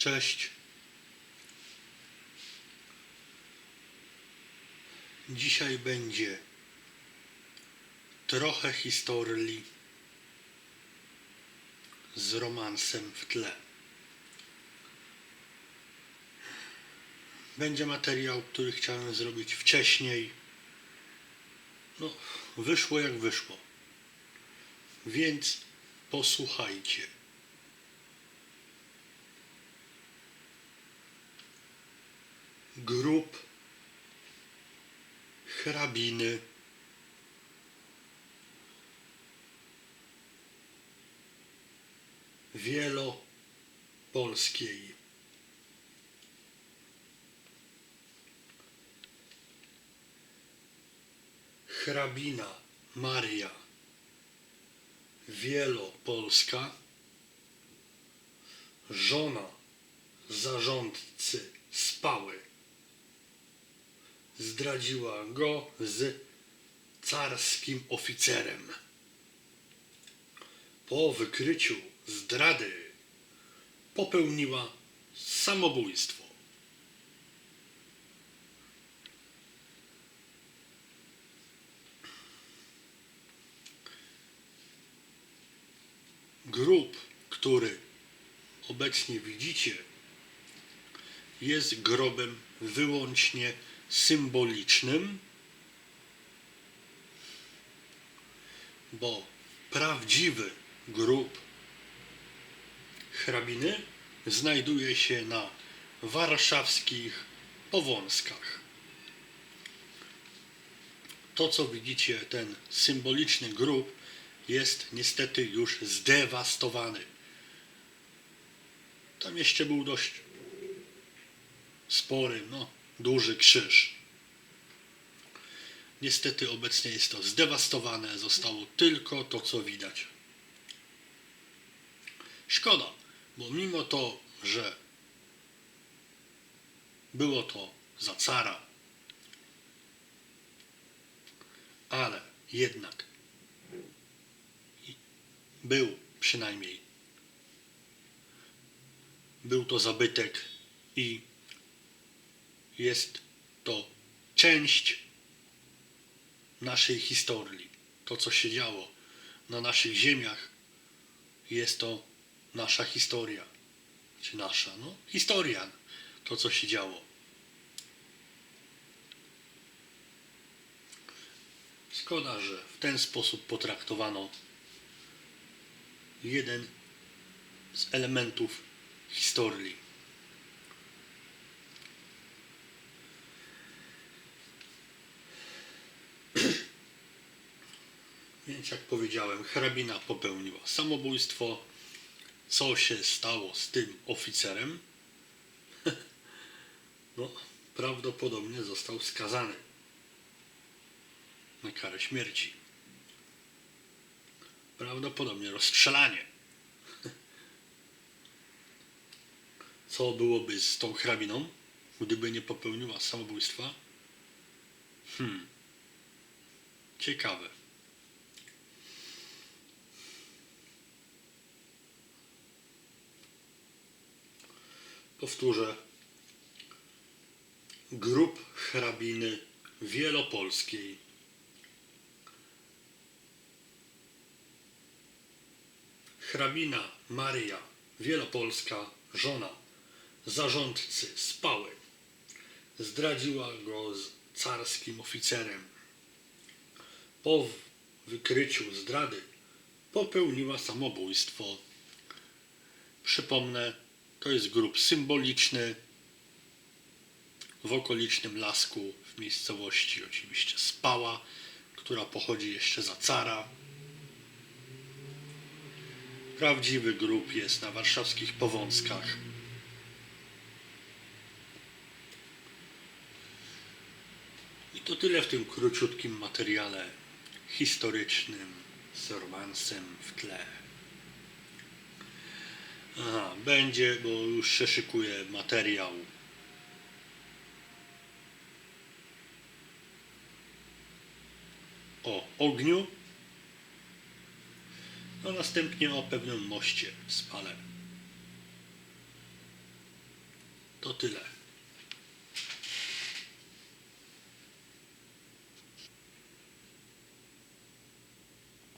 Cześć. Dzisiaj będzie trochę historii z romansem w tle. Będzie materiał, który chciałem zrobić wcześniej. No, wyszło jak wyszło. Więc posłuchajcie. Grób hrabiny. Wielopolskiej. Hrabina Maria. Wielopolska, żona zarządcy spały, zdradziła go z carskim oficerem. Po wykryciu zdrady popełniła samobójstwo. Grób, który obecnie widzicie, jest grobem wyłącznie symbolicznym, bo prawdziwy grób hrabiny znajduje się na warszawskich Powązkach. To, co widzicie, ten symboliczny grób, jest niestety już zdewastowany. Tam jeszcze był dość spory, no, duży krzyż. Niestety obecnie jest to zdewastowane, zostało tylko to, co widać. Szkoda, bo mimo to, że było to za cara, ale jednak był przynajmniej. Był to zabytek i jest to część naszej historii. To, co się działo na naszych ziemiach, jest to nasza historia. Czy nasza? No, historia. To, co się działo. Szkoda, że w ten sposób potraktowano jeden z elementów historii. Więc jak powiedziałem, hrabina popełniła samobójstwo. Co się stało z tym oficerem? No, prawdopodobnie został skazany na karę śmierci. Prawdopodobnie rozstrzelanie. Co byłoby z tą hrabiną, gdyby nie popełniła samobójstwa? Hmm. Ciekawe. Powtórzę. Grób hrabiny wielopolskiej. Hrabina Maria Wielopolska, żona zarządcy spały, zdradziła go z carskim oficerem. Po wykryciu zdrady popełniła samobójstwo. Przypomnę, to jest grób symboliczny w okolicznym lasku w miejscowości oczywiście Spała, która pochodzi jeszcze za cara. Prawdziwy grób jest na warszawskich Powązkach. I to tyle w tym króciutkim materiale historycznym z romansem w tle. Aha, będzie, bo już się szykuje materiał o ogniu, a następnie o pewnym moście Spale. to tyle.